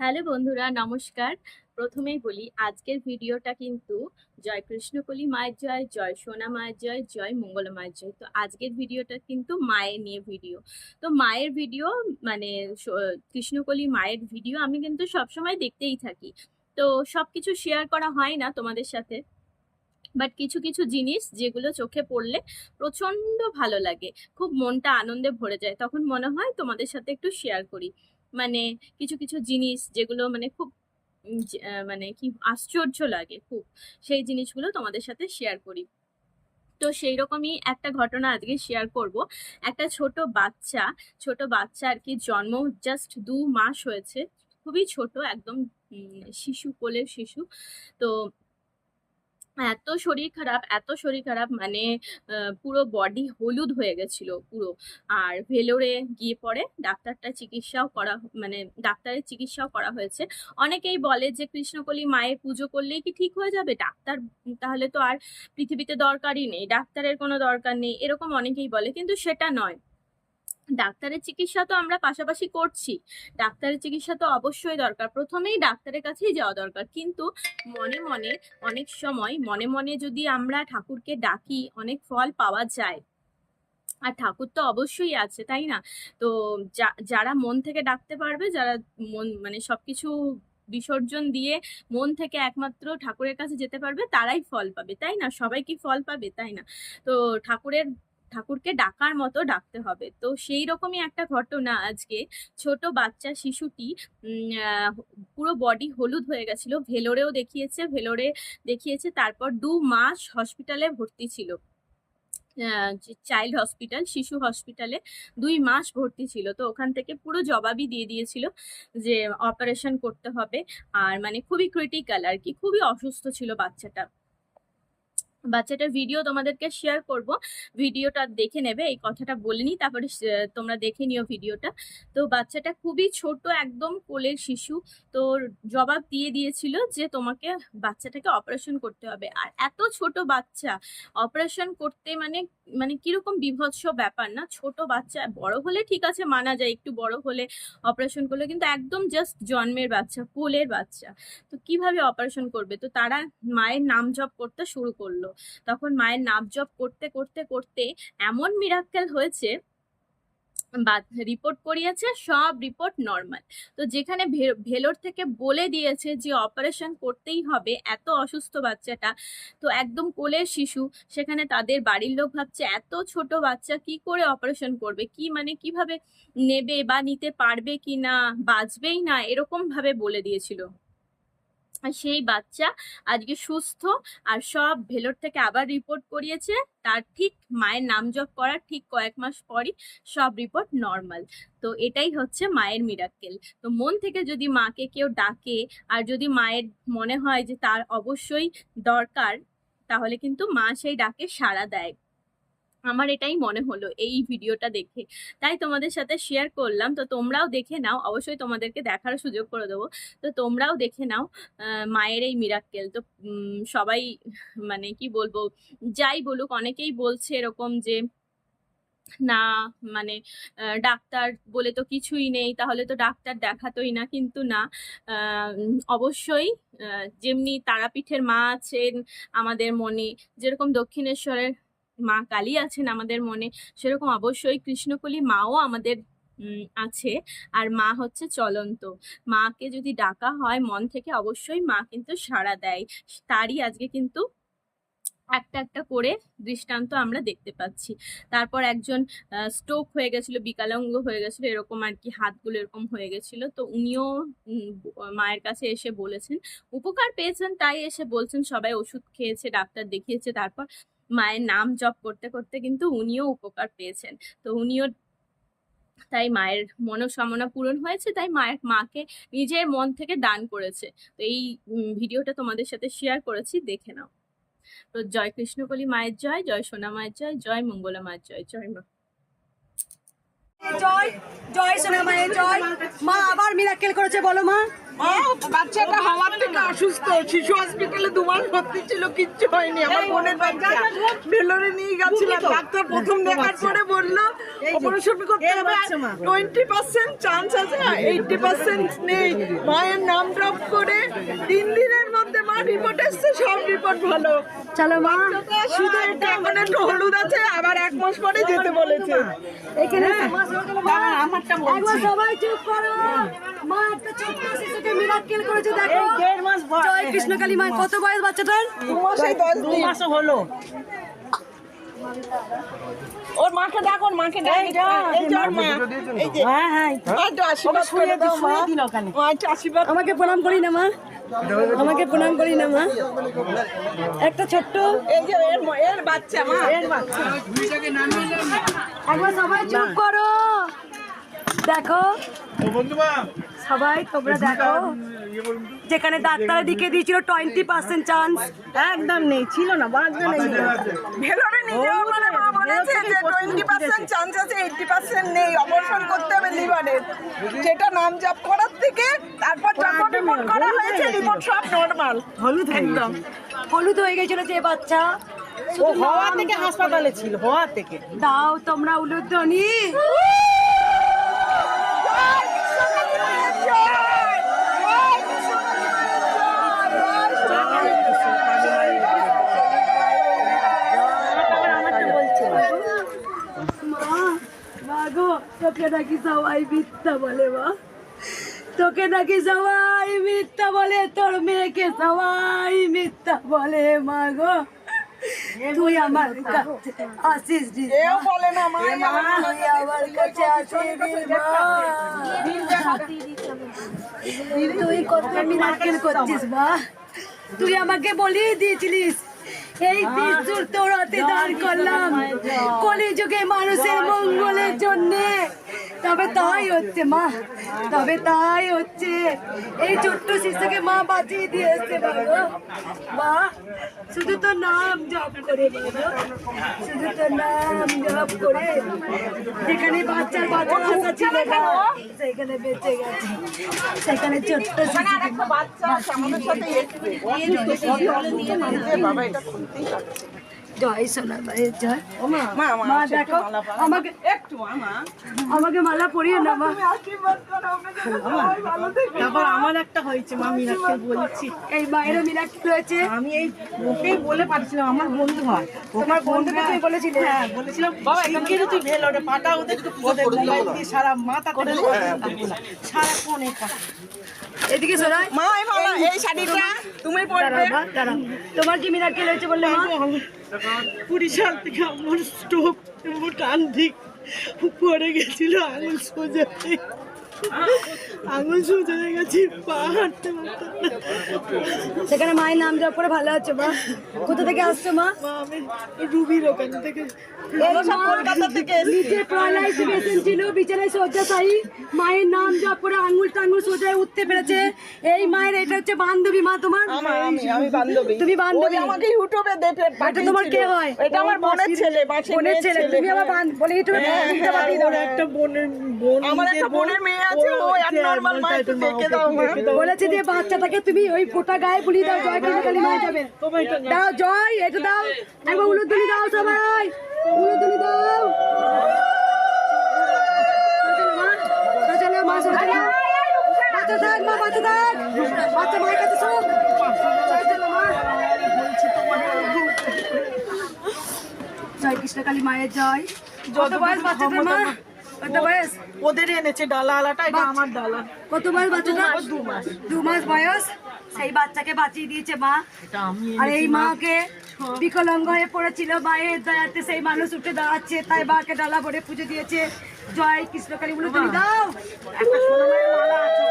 Hello বন্ধুরা, নমস্কার। প্রথমেই বলি, আজকের ভিডিওটা কিন্তু জয় কৃষ্ণকলি মায়ের জয় জয় সোনা মায়ের জয় জয় মঙ্গল মায়ের জয়। তো আজকের ভিডিওটা কিন্তু মায়ের নিয়ে ভিডিও। তো মায়ের ভিডিও মানে কৃষ্ণকলি মায়ের ভিডিও আমি কিন্তু সবসময় দেখতেই থাকি। তো সব কিছু শেয়ার করা হয় না তোমাদের সাথে। বাট কিছু কিছু জিনিস যেগুলো চোখে পড়লে প্রচণ্ড ভালো লাগে। খুব মনটা আনন্দে ভরে যায়। তখন মনে হয় তোমাদের সাথে একটু শেয়ার করি। মানে কিছু কিছু জিনিস যেগুলো মানে খুব মানে কি আশ্চর্য লাগে খুব, সেই জিনিসগুলো তোমাদের সাথে শেয়ার করি। তো সেই রকমই একটা ঘটনা আজকে শেয়ার করব। একটা ছোট বাচ্চা ছোট বাচ্চা আর কি জন্ম জাস্ট দু মাস হয়েছে। খুবই ছোট, একদম শিশু, কোলের শিশু। তো এত শরীর খারাপ, এত শরীর খারাপ মানে পুরো বডি হলুদ হয়ে গেছিল পুরো। আর ভেলোরে গিয়ে পরে ডাক্তারটা চিকিৎসাও করা মানে ডাক্তারের চিকিৎসাও করা হয়েছে। অনেকেই বলে যে, কৃষ্ণকলি মায়ের পুজো করলেই কি ঠিক হয়ে যাবে? ডাক্তার, তাহলে তো আর পৃথিবীতে দরকারই নেই, ডাক্তারের কোনো দরকার নেই, এরকম অনেকেই বলে, কিন্তু সেটা নয়। ডাক্তারের চিকিৎসা তো আমরা পাশাপাশি করছি। ডাক্তারের চিকিৎসা তো অবশ্যই দরকার। প্রথমেই ডাক্তারের কাছেই যাওয়া দরকার। কিন্তু মনে মনে অনেক সময় মনে মনে যদি আমরা ঠাকুরকে ডাকি, অনেক ফল পাওয়া যায়। আর ঠাকুর তো অবশ্যই আছে, তাই না? তো যারা মন থেকে ডাকতে পারবে, যারা মন মানে সবকিছু বিসর্জন দিয়ে মন থেকে একমাত্র ঠাকুরের কাছে যেতে পারবে, তারাই ফল পাবে, তাই না? সবাই কি ফল পাবে, তাই না? তো ঠাকুরের ঠাকুরকে ডাকার মতো ডাকতে হবে। তো সেই রকমই একটা ঘটনা আজকে। ছোট বাচ্চা শিশুটি পুরো বডি হলুদ হয়ে গেছিল। ভেলোরেও দেখিয়েছে, ভেলোরে দেখিয়েছে, তারপর দু মাস হসপিটালে ভর্তি ছিল। চাইল্ড হসপিটাল শিশু হসপিটালে দুই মাস ভর্তি ছিল। তো ওখান থেকে পুরো জবাবই দিয়ে দিয়েছিল যে অপারেশন করতে হবে। আর মানে খুবই ক্রিটিক্যাল আর কি, খুবই অসুস্থ ছিল বাচ্চাটা। বাচ্চাটার ভিডিও তোমাদেরকে শেয়ার করব। ভিডিওটা দেখে নেবে, এই কথাটা বলিনি তারপরে তোমরা দেখে নিও ভিডিওটা তো বাচ্চাটা খুবই ছোট, একদম কোলের শিশু। তো জবাব দিয়ে দিয়েছিল যে তোমাকে বাচ্চাটাকে অপারেশন করতে হবে। আর এত ছোট বাচ্চা অপারেশন করতে মানে মানে কীরকম বিভৎস ব্যাপার না। ছোট বাচ্চা, বড় হলে ঠিক আছে, মানা যায়। একটু বড় হলে অপারেশন করলে কিন্তু একদম জাস্ট জন্মের বাচ্চা, কোলের বাচ্চা। তো কীভাবে অপারেশন করবে? তো তারা মায়ের নাম জপ করতে শুরু করল। তখন মায়ের নাম জপ করতে করতে করতে এমন মিরাক্কেল হয়েছে রিপোর্ট করিয়েছে, সব রিপোর্ট নর্মাল তো যেখানে ভেলোর থেকে বলে দিয়েছে যে অপারেশন করতেই হবে, এত অসুস্থ বাচ্চাটা, তো একদম কোলের শিশু, সেখানে তাদের বাড়ির লোক ভাবছে, এত ছোট বাচ্চা কি করে অপারেশন করবে? কি মানে কীভাবে নেবে বা নিতে পারবে কি না? বাঁচবেই না? এরকম ভাবে বলে দিয়েছিল। সেই বাচ্চা আজকে সুস্থ আর সব ভেলোর থেকে আবার রিপোর্ট করিয়েছে। তার ঠিক মায়ের নাম জপ করার ঠিক কয়েক মাস পরই সব রিপোর্ট নর্মাল তো এটাই হচ্ছে মায়ের মিরাক্কেল তো মন থেকে যদি মাকে কেউ ডাকে আর যদি মায়ের মনে হয় যে তার অবশ্যই দরকার, তাহলে কিন্তু মা সেই ডাকে সাড়া দেয়। আমার এটাই মনে হলো এই ভিডিওটা দেখে। তাই তোমাদের সাথে শেয়ার করলাম। তো তোমরাও দেখে নাও। অবশ্যই তোমাদেরকে দেখার সুযোগ করে দেবো। তো তোমরাও দেখে নাও মায়ের এই মিরাক্কেল তো সবাই মানে কি বলব, যাই বলুক, অনেকেই বলছে এরকম যে, না মানে ডাক্তার বলে তো কিছুই নেই, তাহলে তো ডাক্তার দেখাতোই না। কিন্তু না অবশ্যই যেমনি তারাপীঠের মা আছেন, আমাদের মনে যেরকম দক্ষিণেশ্বরের মা কালী আছেন আমাদের মনে, সেরকম অবশ্যই কৃষ্ণকলি মাও আমাদের আছে। আর মা হচ্ছে চলন্ত। মাকে যদি ডাকা হয়, মন থেকে অবশ্যই মা কিন্তু সাড়া দেয়। তারই আজকে কিন্তু একটা একটা করে দৃষ্টান্ত আমরা দেখতে পাচ্ছি। তারপর একজন স্ট্রোক হয়ে গেছিল, বিকলাঙ্গ হয়ে গেছিল, এরকম আর কি হাতগুলো এরকম হয়ে গেছিল। তো উনিও মায়ের কাছে এসে বলেছেন, উপকার পেয়েছেন, তাই এসে বলছেন, সবাই ওষুধ খেয়েছে, ডাক্তার দেখিয়েছে, তারপর মায়ের নাম জপ করতে করতে কিন্তু উনিও উপকার পেয়েছেন। তো উনিও তাই মায়ের মনোকামনা পূরণ হয়েছে তাই মায়ের মাকে নিজের মন থেকে দান করেছে। তো এই ভিডিওটা তোমাদের সাথে শেয়ার করেছি দেখে নাও। তো জয় কৃষ্ণকলি মায়ের জয় জয় সোনা মায়ের জয় জয় মঙ্গলা মায়ের জয় জয় মা। জয় জয় সোনা মায়ের জয়। মা আবার মিরাক্কেল করেছে বলো মা, বাচ্চাটা হাওয়ার থেকে অসুস্থ। শিশু হসপিটালে দু মাস ভর্তি ছিল কিচ্ছু হয়নি। আমার বোনের বাচ্চা। ভেলোরে নিয়ে গেছিলাম। ডাক্তার প্রথম দেখার পরে বলল অপারেশন করতে হবে। টোয়েন্টি পার্সেন্ট চান্স আছে এইটটি পার্সেন্ট নেই। মায়ের নাম ড্রপ করে তিন দিনের মধ্যে মা রিপোর্ট এসছে সব রিপোর্ট ভালো। চলো মা। শুধু এটা এখন একটু হলুদ আছে আবার এক মাস পরে যেতে বলেছে। এখানে একবার সবাই চুপ করো। মা একটা ছোট্ট শিশুকে মিরাক্কেল করেছে দেখো। জয় কৃষ্ণকালী মা কত বয়স বাচ্চাটার? দু মাসে দশ দিন। হলো। ওর মাকে ডাক ওর মাকে ডাক। এই যে। ওর মা। এই যে। হ্যাঁ হ্যাঁ। একটু আশীর্বাদ করে দাও মা। মা একটু আশীর্বাদ। আমাকে প্রণাম করি না মা। আমাকে প্রণাম করি না মা। একটা ছোট্ট এই যে এর এর বাচ্চা মা। এর বাচ্চা। একবার সবাই চুপ করো। দেখো। সবাই তোমরা দেখো। যেখানে ডাক্তার দিকে দিয়েছিল টোয়েন্টি পার্সেন্ট চান্স একদম নেই ছিল না বাঁচবে না ভেলোরে নিজেও মানে মা বলেছে যে টোয়েন্টি পার্সেন্ট চান্স আছে এইটটি পার্সেন্ট নেই অপারেশন করতে হবে লিভারের। যেটা নাম জাপ করার থেকে তারপর যখন রিপোর্ট করা হয়েছে রিপোর্ট সব নর্মাল হলুদ একদম। হলুদ হয়ে গেছিল যে বাচ্চা। ও হওয়া থেকে হাসপাতালে ছিল হওয়া থেকে। দাও তোমরা উলুধ্বনি। তোকে নাকি সবাই মিথ্যা বলে মা। তোকে নাকি সবাই মিথ্যা বলে তোর মেয়েকে সবাই মিথ্যা বলে মা গো। তুই আমার কাছে আসিস বলে না মা তুই আমার কাছে আসিস তুই কত মিরাকেল করছিস মা। তুই আমাকে বলিয়ে দিয়েছিলিস এই বিশুর তোরাতে দাঁড় করলাম। কলিযুগে মানুষের মঙ্গলের জন্যে। তবে তাই হচ্ছে মা তবে তাই হচ্ছে। এই ছোট্ট শিশুকে মা বাঁচিয়ে দিয়েছে বাবা মা শুধু তো নাম জপ করে শুধু তো নাম জপ করে। যেখানে বাচ্চার বাচ্চা আশা ছিল সেখানে বেঁচে গেছে। সেখানে ছোট্ট শিশুকে মা বাচ্চা আমাদের সাথে বাবা এটা। জয় সোনা মায়ের জয়। মা মা মা দেখো আমাকে একটু মালা পরিয়ে না মা। তারপর আমার একটা হয়েছে মা বলছি। এই মায়ের হয়েছে আমি এই ওকেই বলে পাঠিয়েছিলাম আমার বন্ধু হয়। তোমার বন্ধুকে তুমি বলেছিলে? হ্যাঁ বলেছিলাম শিগগিরই তুই ভেলোরে পাঠা ওদের ওদের মোবাইল দিয়ে সারা মাথা করে কথা এদিকে সরাই মা এই শাড়িটা তুমি পরবে। তোমার কি মিরাক্কেল হয়েছে বললে মা? সাল থেকে আমার স্টোভ কান্দি পড়ে গেছিল আঙুল সোজা আঙুল সোজা হয়ে গেছে পা হাঁটতে সেখানে মায়ের নাম জপ করে ভালো আছে মা? কোথা থেকে আসছো মা? আমি রুবির ওখান থেকে। নিচে ছিল বিছানায় শয্যাশায়ী মায়ের নাম আঙুল উঠতে পেরেছে। এই মায়ের এটা হচ্ছে বান্ধবী মা তোমার? আমার আমি আমি বান্ধবী। তুমি বান্ধবী। আমাকে ইউটিউবে দেখে এটা তোমার কে হয়? এটা আমার বোনের ছেলে বোনের ছেলে। তুমি আমার বলে ইউটিউবে দাও। ওর একটা বোনের বোন আমার একটা বোনের মেয়ে আছে ও নর্মাল মা একটু দেখে দাও বলেছে যে বাচ্চাটাকে তুমি ওই ফোটা গায়ে বুলিয়ে দাও জয় কৃষ্ণ কালী মায়ের যাবে। দাও জয় এটা দাও। একবার উলুধ্বনি দাও সবাই উলুধ্বনি দাও। চলো মা, চলো। বাচ্চা থাক মা বাচ্চা থাক। বাচ্চা মায়ের কাছে শোক। চলো, মা। জয় কৃষ্ণ কালী মায়ের জয়। কত বয়স বাচ্চাটার মা? ওদের এনেছে ডালা আলাটা এটা আমার ডালা কত বয়স বাচ্চাটা? দু মাস। দু মাস। বয়স? সেই বাচ্চাকে বাঁচিয়ে দিয়েছে মা। আর এই মাকে বিকলাঙ্গ হয়ে পড়েছিল মায়ের দয়াতে সেই মানুষ উঠে দাঁড়াচ্ছে তাই মাকে ডালা ভরে পুজো দিয়েছে। জয় কৃষ্ণকালী বলে তুমি দাও। একটা সোনামায়ের মালা আছে